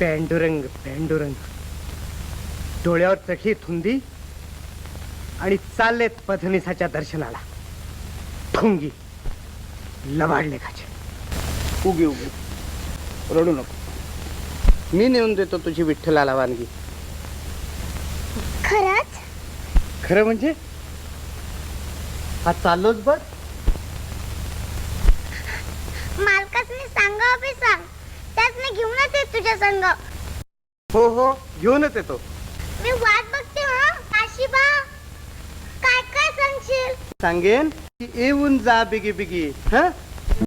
पॅन्डुरंग पॅन्डुरंग. डोळ्यावर चखी थुंदी आणि चाललेत पधनिसाच्या दर्शनाला. ठुंगी लवाडले खाचे. उगी उगी. रडू नको. मी नेऊन देतो तुझी विठ्ठलाला वानगी. खरंच? खरं म्हणजे? हा चाललोच बघ मालकासनी सांगा बी सांग त्यासने तुझ्या संग. हो हो घेऊनच येतो. मी वाट बघते हा काशीबा. काय काय सांगशील? सांगेन की येऊन जा बिगी बिगी हा?